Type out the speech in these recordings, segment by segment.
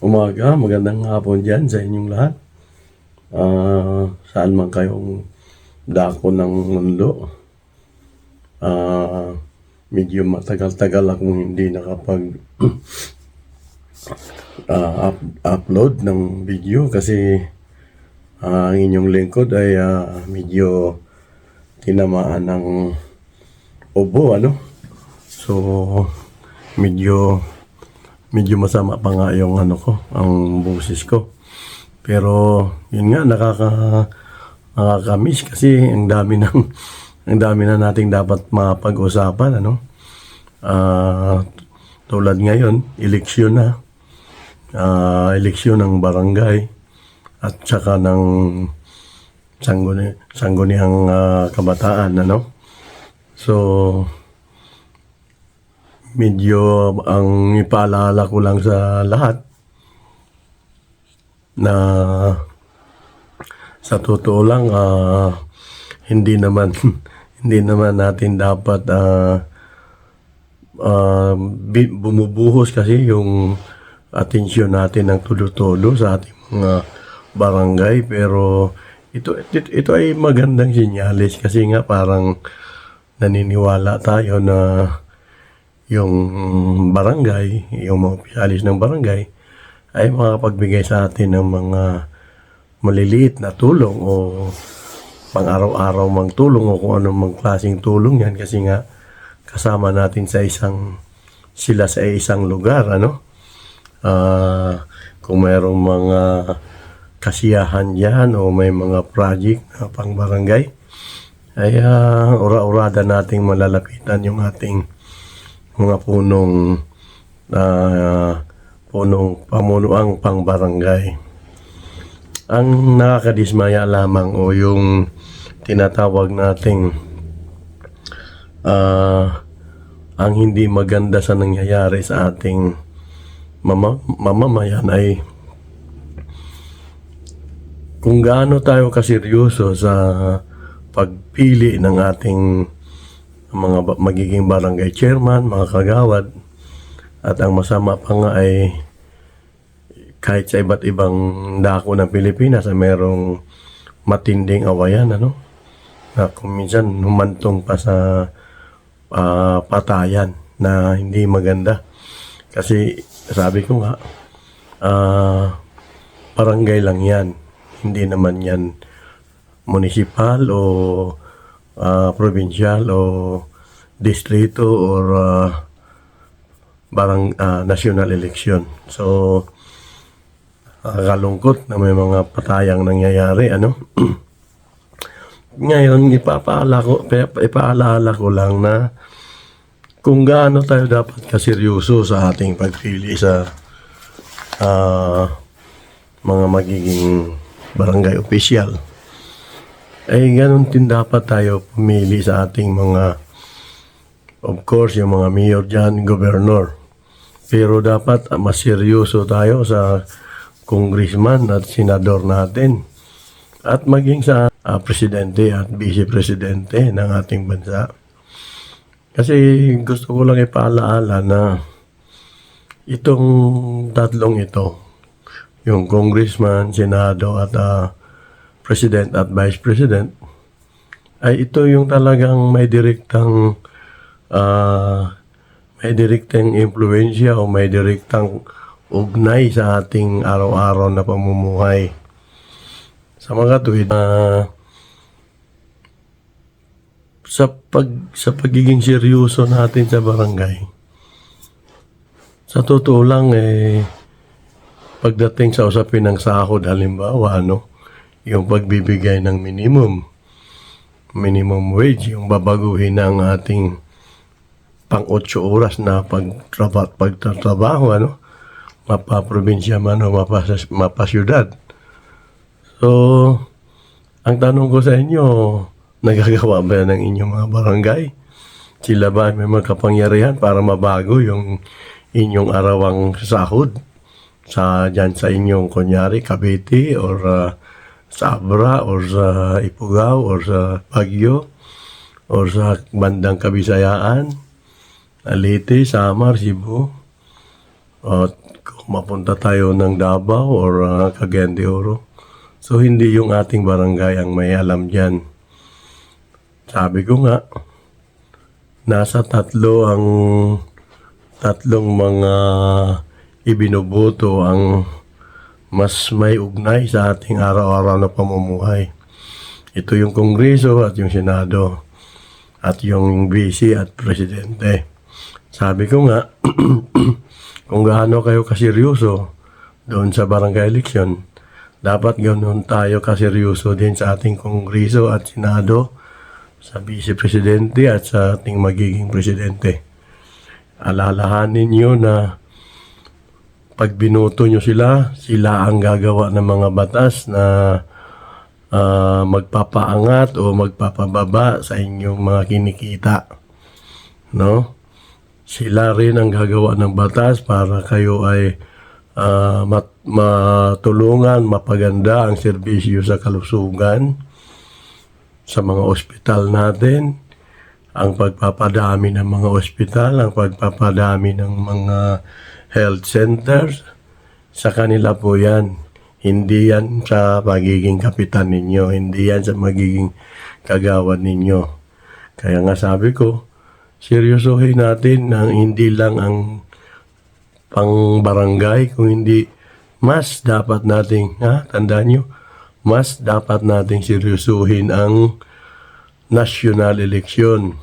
umaga, magandang hapon dyan sa inyong lahat. Ah, saan man kayong dako ng mundo. Ah, medyo matagal-tagal akong hindi nakapag ah, up- upload ng video kasi ah, ang inyong lingkod ay ah, medyo tinamaan ng ubo, ano? So, medyo medyo masama pa nga yung ano ko, ang boses ko. Pero yun nga nakaka nakaka-miss kasi ang dami ng ang dami na nating dapat mapag-usapan ano. Ah, tulad ngayon, eleksyon na. Ah, eleksyon ng barangay at saka ng sangguni sangguniang ah, kabataan ano. So medyo ang ipaalala ko lang sa lahat na sa totoo lang ah, hindi naman hindi naman natin dapat ah, bi- bumubuhos kasi yung atensyon natin ng todo-todo sa ating mga barangay. Pero ito, ito ito ay magandang sinyalis kasi nga parang naniniwala tayo na yung barangay, yung mga opisyalis ng barangay ay makapagbigay sa atin ng mga maliliit na tulong o pang araw-araw mang tulong o kung anong mang klaseng tulong yan. Kasi nga kasama natin sa isang sila sa isang lugar ano? Ah, kung mayroong mga kasiyahan diyan o may mga project na pang barangay ay ah, ura-urada nating malalapitan yung ating mga punong ah, punong pamunuang pang barangay. Ang nakakadismaya lamang o yung tinatawag nating ah, ang hindi maganda sa nangyayari sa ating mama, mamamayan ay kung gaano tayo kaseryoso sa pagpili ng ating mga ba- magiging barangay chairman, mga kagawad, at ang masama pa nga ay kahit sa iba't ibang dako ng Pilipinas ay merong matinding awayan, ano? Na kung minsan humantong pa sa ah, patayan na hindi maganda. Kasi sabi ko nga, ah, barangay lang yan. Hindi naman yan municipal o ah, provincial o distrito or ah, barang ah, national election. So nakakalungkot na may mga patayang nangyayari ano. Ngayon ipapaala ko ipaalala ko lang na kung gaano tayo dapat kaseryoso sa ating pagpili sa ah, mga magiging barangay official ay ganun din dapat tayo pumili sa ating mga of course yung mga mayor dyan, governor pero dapat ah, mas seryoso tayo sa congressman at senador natin. At maging sa ah, presidente at vice-presidente ng ating bansa. Kasi gusto ko lang ipaalaala na itong tatlong ito, yung congressman, senado at ah, president at vice president, ay ito yung talagang may direktang ah, may direktang impluensya o may direktang ugnay sa ating araw-araw na pamumuhay. Sa mga tuwid, ah, sa pag sa pagiging seryoso natin sa barangay. Sa totoo lang eh pagdating sa usapin ng sahod halimbawa ano, yung pagbibigay ng minimum minimum wage, yung babaguhin ng ating pang 8 oras na pagtraba, pagtatrabaho ano, mapaprobinsya man o mapas, mapasyudad. So, ang tanong ko sa inyo, nagagawa ba ng inyong mga barangay? Sila ba ay may mga kapangyarihan para mabago yung inyong arawang sahod sa dyan sa inyong kunyari Cavite or uh, sa Abra or sa Ifugao or sa Baguio or sa bandang Kabisayaan, Leyte, Samar, Cebu. At kung mapunta tayo ng Davao or uh, Cagayan de Oro. So, hindi yung ating barangay ang may alam dyan. Sabi ko nga, nasa tatlo ang tatlong mga ibinubuto ang mas may ugnay sa ating araw-araw na pamumuhay. Ito yung Kongreso at yung Senado at yung VC at Presidente. Sabi ko nga, kung gaano kayo kaseryoso doon sa barangay election, dapat ganoon tayo kaseryoso din sa ating Kongreso at Senado, sa Vice Presidente at sa ating magiging Presidente. Alalahanin nyo na pag binoto nyo sila, sila ang gagawa ng mga batas na ah, magpapaangat o magpapababa sa inyong mga kinikita. No? Sila rin ang gagawa ng batas para kayo ay ah, mat- matulungan, mapaganda ang serbisyo sa kalusugan sa mga ospital natin, ang pagpapadami ng mga ospital, ang pagpapadami ng mga health centers, sa kanila po yan. Hindi yan sa magiging kapitan ninyo, hindi yan sa magiging kagawad ninyo. Kaya nga sabi ko, seryosohin natin na hindi lang ang pang barangay, kung hindi mas dapat nating, ha, tandaan nyo, mas dapat nating seryosuhin ang national election.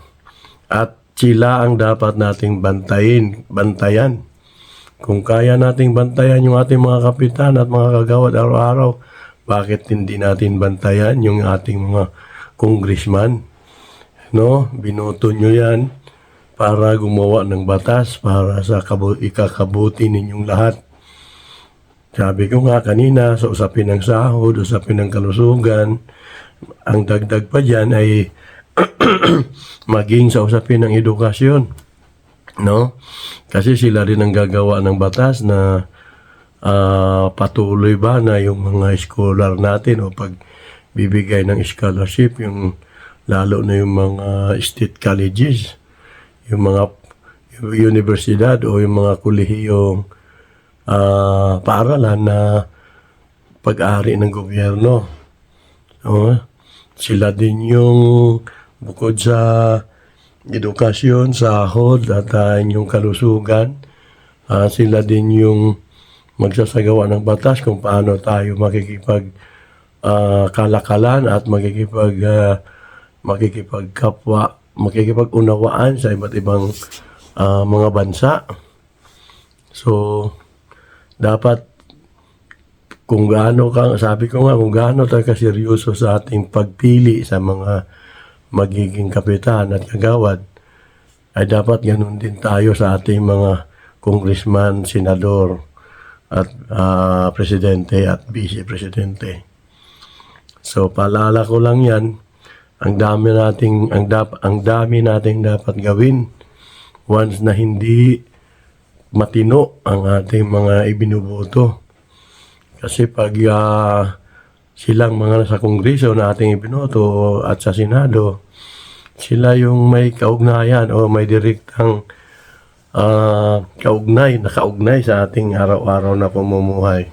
At sila ang dapat nating bantayin, bantayan. Kung kaya nating bantayan yung ating mga kapitan at mga kagawad araw-araw, bakit hindi natin bantayan yung ating mga congressman? No? Binoto nyo yan para gumawa ng batas para sa kabu- ikakabuti ninyong lahat. Sabi ko nga kanina, sa usapin ng sahod, usapin ng kalusugan, ang dagdag pa dyan ay maging sa usapin ng edukasyon. No? Kasi sila rin ang gagawa ng batas na ah, patuloy ba na yung mga scholar natin o pag bibigay ng scholarship, yung lalo na yung mga state colleges, yung mga universidad o yung mga kulihiyong ah, paaralan na pag-ari ng gobyerno. Oo. sila din yung bukod sa edukasyon, sahod at ah, yung kalusugan, ah, sila din yung magsasagawa ng batas kung paano tayo makikipag ah, kalakalan at makikipag ah, makikipagkapwa, makikipag-unawaan sa iba't ibang ah, mga bansa. So, dapat kung gaano ka, sabi ko nga, kung gaano tayo kaseryoso sa ating pagpili sa mga magiging kapitan at kagawad, ay dapat ganun din tayo sa ating mga congressman, senador, at ah, presidente at vice-presidente. So, paalala ko lang yan, ang dami nating ang dap, ang dami nating dapat gawin once na hindi matino ang ating mga ibinuboto. Kasi pag ah, silang mga nasa kongreso na ating ibinoto at sa senado, sila yung may kaugnayan o may direktang ah, kaugnay, nakaugnay sa ating araw-araw na pamumuhay.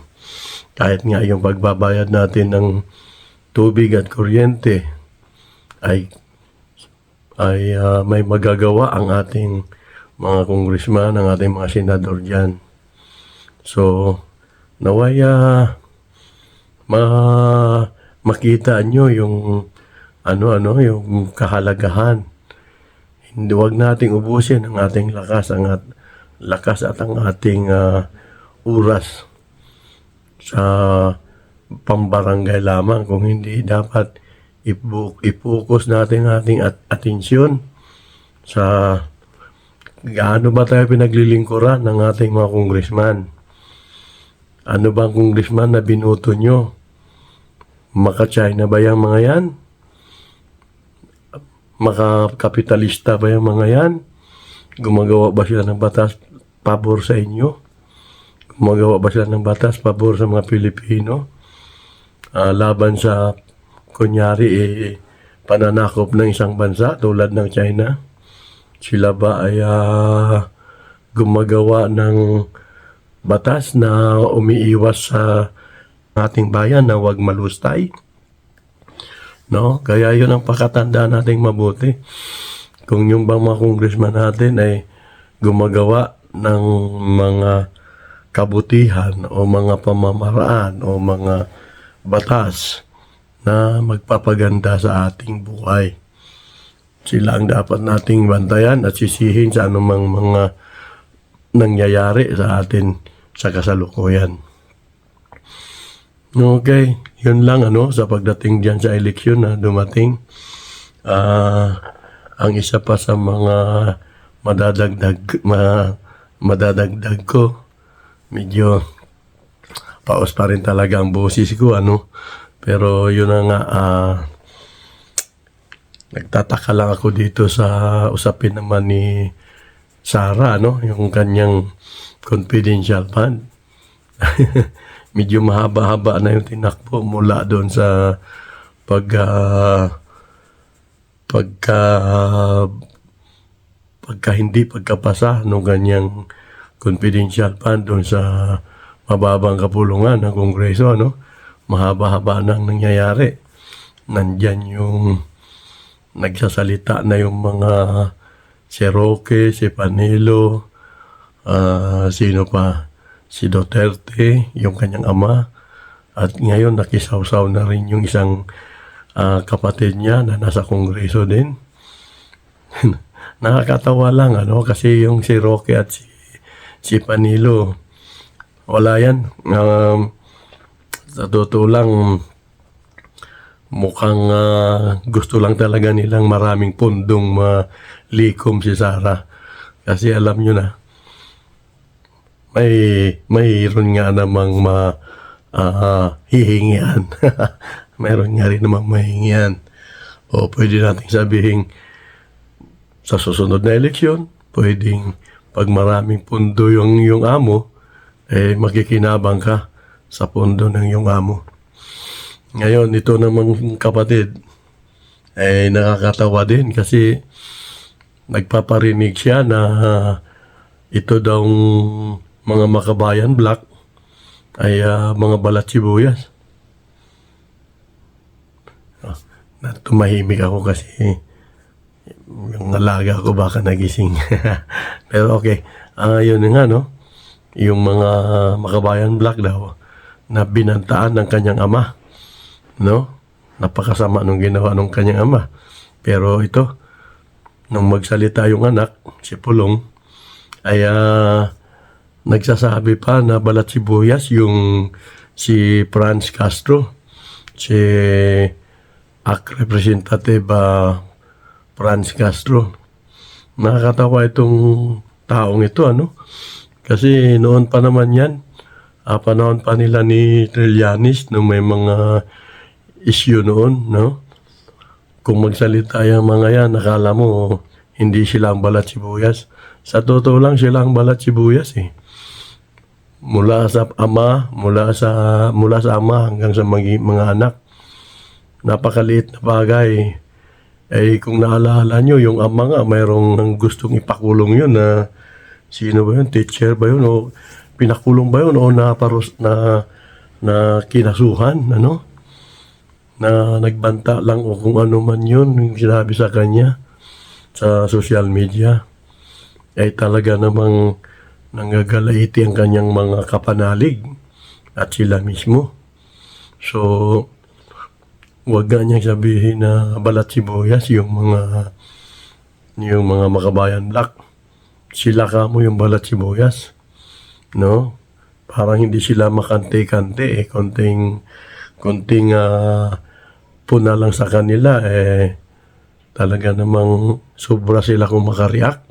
Kahit nga yung pagbabayad natin ng tubig at kuryente ay ay ah, may magagawa ang ating mga congressman, ang ating mga senador dyan. So, naway ah, ma makita nyo yung ano-ano, yung kahalagahan. Hindi wag nating ubusin ang ating lakas, ang at, lakas at ang ating ah, oras sa pambarangay lamang kung hindi dapat ipu- ipokus natin ating at- atensyon sa gaano ba tayo pinaglilingkuran ng ating mga congressman. Ano bang congressman na binuto nyo? Maka-China ba yung mga yan? Maka-kapitalista ba yung mga yan? Gumagawa ba sila ng batas pabor sa inyo? Gumagawa ba sila ng batas pabor sa mga Pilipino? Ah, laban sa, kunyari, eh, pananakop ng isang bansa tulad ng China? Sila ba ay ah, gumagawa ng batas na umiiwas sa ating bayan na huwag malustay. No? Kaya yun ang pakatanda nating mabuti. Kung yung bang mga congressman natin ay gumagawa ng mga kabutihan o mga pamamaraan o mga batas na magpapaganda sa ating buhay. Sila ang dapat nating bantayan at sisihin sa anumang mga nangyayari sa atin sa kasalukuyan. Okay, yun lang ano sa pagdating diyan sa eleksyon na dumating. Ah, ang isa pa sa mga madadagdag ma, madadagdag ko medyo paos pa rin talaga ang boses ko ano pero yun na nga ah, nagtataka lang ako dito sa usapin naman ni Sara no yung kanyang confidential fund medyo mahaba-haba na yung tinakbo mula doon sa pag ah, pagka pagka hindi pagkapasa ng ganyang confidential fund doon sa mababang kapulungan ng Kongreso, ano? Mahaba-haba nang nangyayari. Nandyan yung nagsasalita na yung mga si Roque, si Panelo, ah, sino pa, si Duterte, yung kanyang ama. At ngayon nakisawsaw na rin yung isang ah, kapatid niya na nasa Kongreso din. Nakakatawa lang ano kasi yung si Roque at si si Panilo wala yan. Um, sa totoo lang mukhang ah, gusto lang talaga nilang maraming pundong malikom si Sara. Kasi alam nyo na, may mayroon nga namang ma ah, hihingian. mayroon nga rin namang mahingian. O pwede nating sabihin sa susunod na eleksyon, pwedeng pag maraming pundo yung yung amo, eh makikinabang ka sa pundo ng yung amo. Ngayon, ito namang kapatid, eh nakakatawa din kasi nagpaparinig siya na ito daw mga makabayan black ay ah, mga balat sibuyas. Ah, na tumahimik ako kasi yung alaga ko baka nagising. Pero okay, ah yun nga no, yung mga makabayan black daw na binantaan ng kanyang ama. No? Napakasama nung ginawa ng kanyang ama. Pero ito, nung magsalita yung anak, si Pulong, ay ah, nagsasabi pa na balat sibuyas yung si Franz Castro, si AK Representative ah, Franz Castro. Nakakatawa itong taong ito, ano? Kasi noon pa naman yan, ah, panahon pa nila ni Trillanes nung may mga issue noon, no? Kung magsalita yung mga yan, nakala mo hindi sila ang balat sibuyas. Sa totoo lang sila ang balat sibuyas eh. Mula sa ama, mula sa mula sa ama hanggang sa mga, mga anak. Napakaliit na bagay. Eh kung naalala nyo, yung ama nga mayroong gustong ipakulong yun na sino ba yun? Teacher ba yun? O pinakulong ba yun? O naparos, na, na kinasuhan? Ano? Na nagbanta lang o kung ano man yun yung sinabi sa kanya sa social media. Eh talaga namang nanggagalaiti ang kanyang mga kapanalig at sila mismo. So, wag nga niyang sabihin na balat sibuyas yung mga yung mga makabayan black. Sila ka mo yung balat sibuyas. No? Parang hindi sila makante-kante eh. Konting, konting ah, puna lang sa kanila eh. Talaga namang sobra sila kung makareact.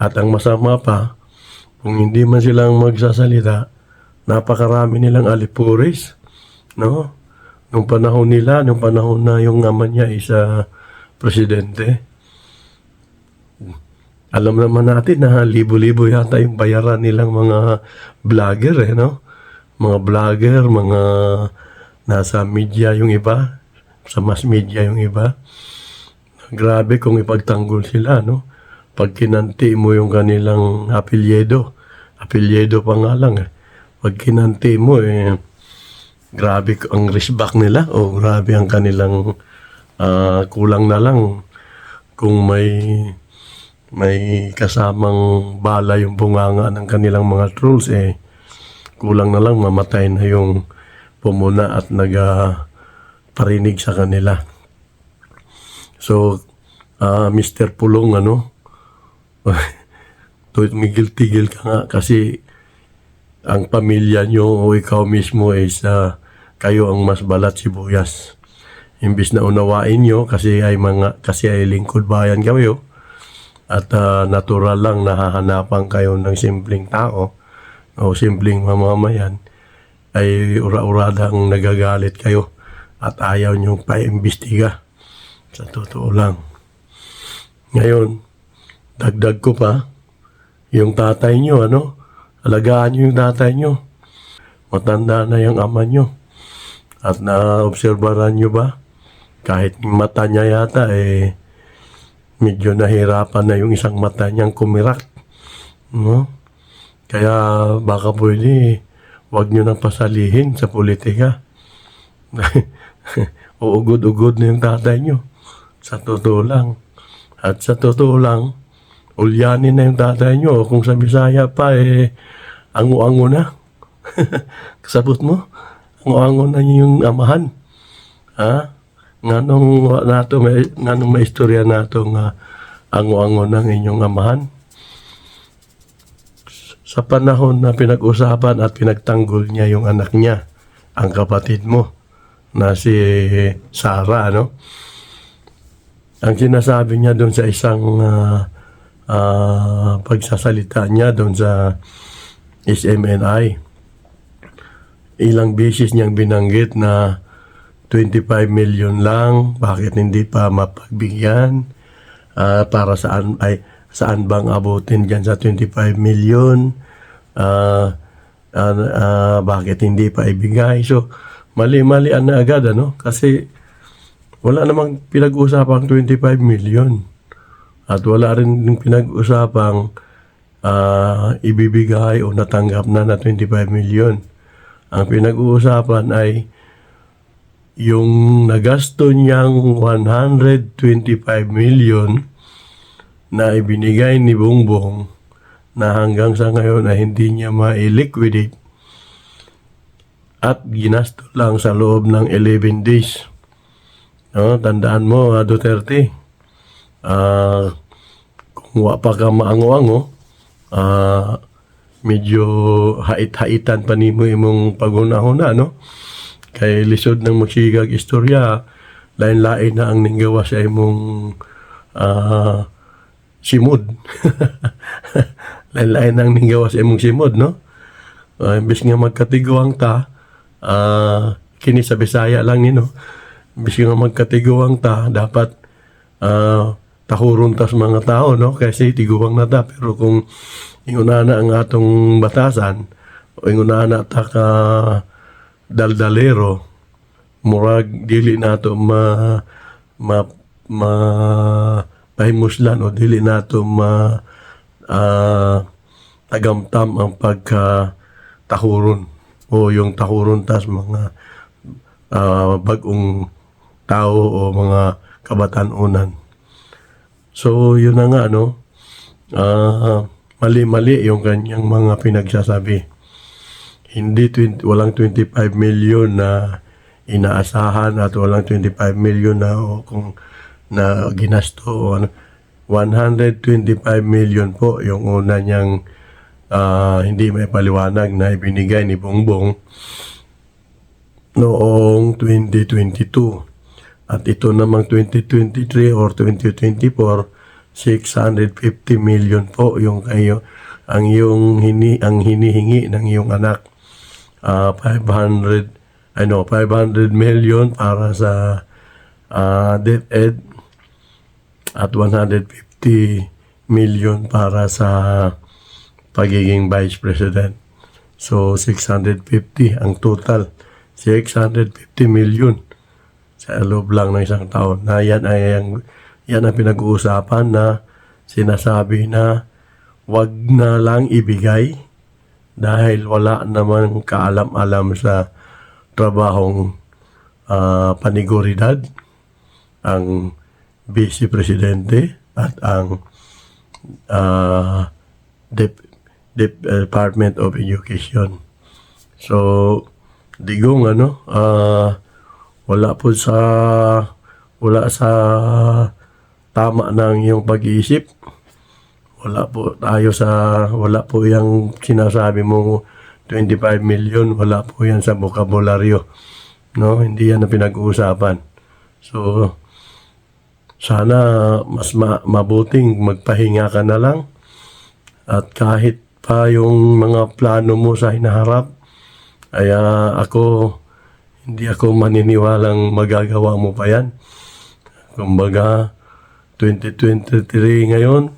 At ang masama pa, kung hindi man silang magsasalita, napakarami nilang alipuris. No? Nung panahon nila, nung panahon na yung ama niya isa presidente, alam naman natin na libo-libo yata yung bayaran nilang mga vlogger eh, no? Mga vlogger, mga nasa media yung iba, sa mass media yung iba. Grabe kung ipagtanggol sila, no? Pag kinanti mo yung kanilang apelyido, apelyido pa nga lang eh. Pag kinanti mo eh, grabe ang respect nila o grabe ang kanilang ah, kulang na lang kung may may kasamang bala yung bunganga ng kanilang mga trolls eh kulang na lang mamatay na yung pumuna at naga parinig sa kanila. So, ah Mr. Pulong, ano, tumigil-tigil ka nga kasi ang pamilya nyo o ikaw mismo is ah, kayo ang mas balat sibuyas. Imbis na unawain nyo kasi ay mga kasi ay lingkod bayan kayo at ah, natural lang nahahanapan kayo ng simpleng tao o simpleng mamamayan ay ura-uradang nagagalit kayo at ayaw nyo pa-imbestiga. Sa totoo lang. Ngayon, dagdag ko pa, yung tatay nyo, ano? Alagaan nyo yung tatay nyo. Matanda na yung ama nyo. At naobserbaran nyo ba? Kahit mata niya yata, eh, medyo nahirapan na yung isang mata niyang kumirak. No? Kaya baka pwede, wag nyo nang pasalihin sa politika. Uugod-ugod na yung tatay nyo. Sa totoo lang. At sa totoo lang, ulyanin na yung tatay nyo. Kung sa Bisaya pa, eh, ango-ango na. Kasabot mo? Ango-ango na yung amahan. Ha? Nga nung nato, may, nga nung may istorya nato nga ango-ango ng inyong amahan. Sa panahon na pinag-usapan at pinagtanggol niya yung anak niya, ang kapatid mo, na si Sarah, ano? Ang sinasabi niya doon sa isang ah, ah, pagsasalita niya doon sa SMNI, ilang beses niyang binanggit na 25 million lang, bakit hindi pa mapagbigyan? Ah, para saan ay saan bang abutin diyan sa 25 million? Ah, ah, ah, bakit hindi pa ibigay? So, mali-mali na agad ano kasi wala namang pinag-usapang 25 million. At wala rin pinag-usapang ah, ibibigay o natanggap na na 25 million. Ang pinag-uusapan ay yung nagasto niyang 125 million na ibinigay ni Bongbong na hanggang sa ngayon ay hindi niya ma-liquidate at ginasto lang sa loob ng 11 days. No, tandaan mo, ah, Duterte, ah, kung wa pa ka maango-ango, ah, medyo hait-haitan pa ni mo imong pagunahon no? Kay lisod ng magsigag istorya, lain-lain na ang ninggawa sa imong ah, simod. lain-lain ang ninggawa sa imong simod, no? Uh, imbis nga magkatiguang ta, ah kini sa Bisaya lang ni, no? Imbis nga magkatiguang ta, dapat ah tahuron tas mga tao, no? Kasi tiguang na ta. Pero kung inguna na ang atong batasan, o inguna na ta ka daldalero, murag dili nato ma ma ma pahimuslan o dili nato ma ah, tagamtam ang pagka tahuron o yung tahuron tas mga ah, bagong tao o mga kabatanunan. So, yun na nga, no? Ah, mali-mali yung kanyang mga pinagsasabi. Hindi, 20, walang 25 million na inaasahan at walang 25 million na o kung na ginasto o ano. 125 million po yung una niyang ah, hindi may paliwanag na ibinigay ni Bongbong noong 2022. At ito namang 2023 or 2024, 650 million po yung kayo ang yung hini ang hinihingi ng iyong anak. Ah, 500 ano 500 million para sa ah, DepEd at 150 million para sa pagiging vice president. So 650 ang total. 650 million sa loob lang ng isang taon. Na yan ay ang, yan ang pinag-uusapan na sinasabi na wag na lang ibigay dahil wala naman kaalam-alam sa trabahong ah, paniguridad ang vice presidente at ang ah, Dep- Dep- Department of Education. So, digong ano, ah, wala po sa wala sa tama ng iyong pag-iisip. Wala po tayo sa wala po yung sinasabi mo 25 million, wala po yan sa bokabularyo. No, hindi yan na pinag-uusapan. So, sana mas ma- mabuting magpahinga ka na lang at kahit pa yung mga plano mo sa hinaharap ay ah, ako hindi ako maniniwalang magagawa mo pa yan. Kumbaga 2023 ngayon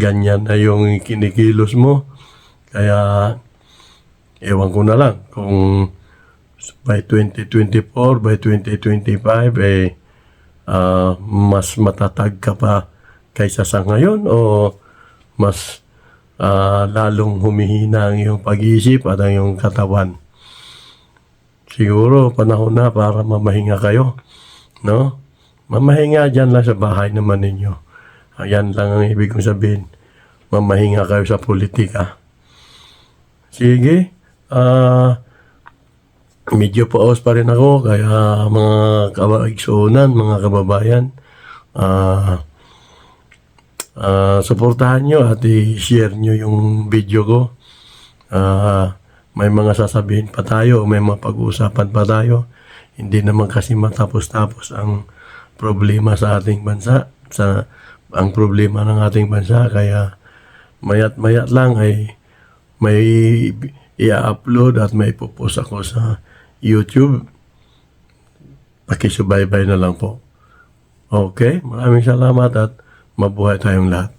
ganyan na yung kinikilos mo kaya ewan ko na lang kung by 2024 by 2025 eh ah, mas matatag ka pa kaysa sa ngayon o mas ah, lalong humihina ang iyong pag-iisip at ang iyong katawan. Siguro panahon na para mamahinga kayo. No? Mamahinga dyan lang sa bahay naman ninyo. Ayan lang ang ibig kong sabihin. Mamahinga kayo sa politika. Sige. Ah medyo paos pa rin ako kaya mga kabaigsunan, mga kababayan, ah ah suportahan nyo at i-share nyo yung video ko. Ah may mga sasabihin pa tayo, may mga pag-uusapan pa tayo. Hindi naman kasi matapos-tapos ang problema sa ating bansa, sa ang problema ng ating bansa kaya mayat-mayat lang ay may i-upload at may ipopost ako sa YouTube. Pakisubaybay na lang po. Okay, maraming salamat at mabuhay tayong lahat.